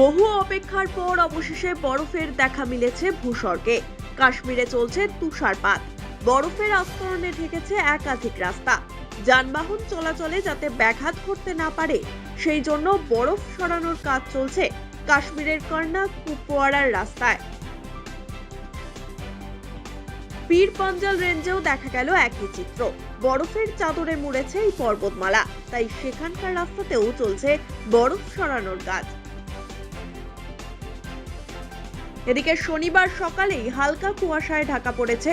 বহু অপেক্ষার পর অবশেষে বরফের দেখা মিলেছে ভূস্বর্গে। কাশ্মীরে চলছে তুষারপাত। বরফের আস্তরণে ঢেকেছে একাধিক রাস্তা। যানবাহন চলাচলে যাতে ব্যাঘাত করতে না পারে, সেই জন্য বরফ সরানোর কাজ চলছে কাশ্মীরের কর্ণা কুপওয়ারার রাস্তায়। পীর পাঞ্জাল রেঞ্জেও দেখা গেল একই চিত্র। বরফের চাদরে মুড়েছে এই পর্বতমালা, তাই সেখানকার রাস্তাতেও চলছে বরফ সরানোর কাজ। এদিকে শনিবার সকালেই হালকা কুয়াশায় ঢাকা পড়েছে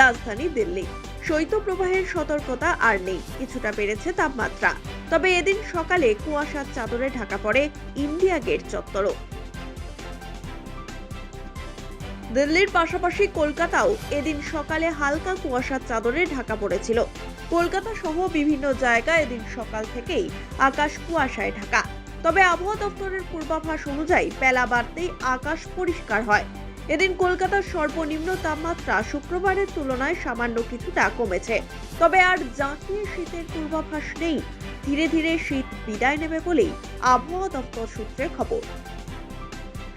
রাজধানী দিল্লি। শৈত্যপ্রবাহের সতর্কতা আর নেই, কিছুটা বেড়েছে তাপমাত্রা। তবে এদিন সকালে কুয়াশার চাদরে ঢাকা পড়ে ইন্ডিয়া গেট চত্বরও। দিল্লির পাশাপাশি কলকাতাও এদিন সকালে হালকা কুয়াশার চাদরে ঢাকা পড়েছিল। কলকাতা সহ বিভিন্ন জায়গায় এদিন সকাল থেকেই আকাশ কুয়াশায় ঢাকা। তবে আবহাওয়া দপ্তরের পূর্বাভাস অনুযায়ী বেলা বাড়তেই আকাশ পরিষ্কার হয়। এদিন কলকাতার সর্বনিম্ন তাপমাত্রা শুক্রবারের তুলনায় সামান্য কিছুটা কমেছে। তবে আর জাঁকিয়ে শীতের পূর্বাভাস নেই। ধীরে ধীরে শীত বিদায় নেবে বলেই আবহাওয়া দপ্তর সূত্রে খবর।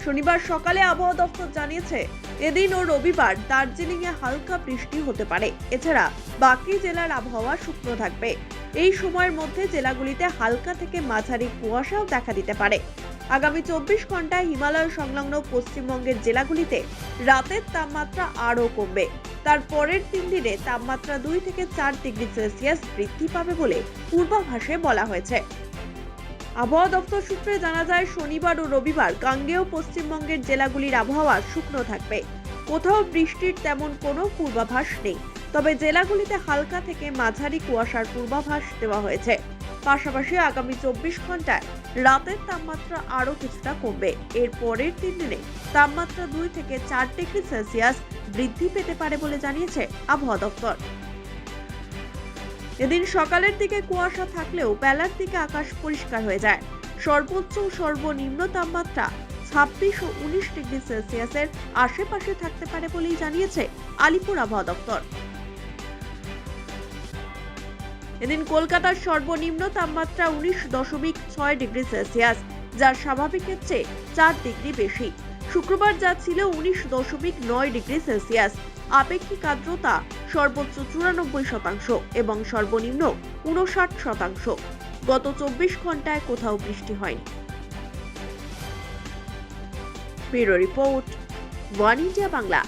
শনিবার সকালে আবহাওয়া দপ্তর জানিয়েছে এদিন ও রবিবার দার্জিলিং এ হালকা বৃষ্টি হতে পারে। এছাড়া বাকি জেলার আবহাওয়া শুকনো থাকবে। এই সময়ের মধ্যে জেলাগুলিতে হালকা থেকে মাঝারি কুয়াশাও দেখা দিতে পারে। আগামী চব্বিশ ঘন্টায় হিমালয় সংলগ্ন পশ্চিমবঙ্গের জেলাগুলিতে রাতের তাপমাত্রা আরও কমবে। তার পরের তিন দিনে তাপমাত্রা দুই থেকে চার ডিগ্রি সেলসিয়াস বৃদ্ধি পাবে বলে পূর্বাভাসে বলা হয়েছে। আবহাওয়া দপ্তর সূত্রে জানা যায়, শনিবার ও রবিবার গাঙ্গেয় পশ্চিমবঙ্গের জেলাগুলির আবহাওয়া শুকনো থাকবে। কোথাও বৃষ্টির তেমন কোনো পূর্বাভাস নেই। তবে জেলাগুলিতে হালকা থেকে মাঝারি কুয়াশার পূর্বাভাস দেওয়া হয়েছে। পাশাপাশি আগামী চব্বিশ ঘন্টায় রাতের তাপমাত্রা আরও কিছুটা কমবে। এর পরের তিন দিনে তাপমাত্রা দুই থেকে চার ডিগ্রি সেলসিয়াস বৃদ্ধি পেতে পারে বলে জানিয়েছে আবহাওয়া দপ্তর। এদিন সকালের দিকে কুয়াশা থাকলেও বেলার দিকে আকাশ পরিষ্কার হয়ে যায়। সর্বোচ্চ সর্বনিম্ন তাপমাত্রা ছাব্বিশ ও উনিশ ডিগ্রি সেলসিয়াসের আশেপাশে থাকতে পারে বলেই জানিয়েছে আলিপুর আবহাওয়া দপ্তর। এদিন কলকাতার সর্বনিম্ন তাপমাত্রা উনিশ দশমিক ছয় ডিগ্রি সেলসিয়াস যা স্বাভাবিকের চেয়ে চার ডিগ্রি বেশি। শুক্রবার যা ছিল উনিশ দশমিক নয় ডিগ্রি সেলসিয়াস। আপেক্ষিক আর্দ্রতা সর্বোচ্চ চুরানব্বই শতাংশ এবং সর্বনিম্ন উনষাট শতাংশ। গত চব্বিশ ঘন্টায় কোথাও বৃষ্টি হয়নি। Bureau report, one India Bangla.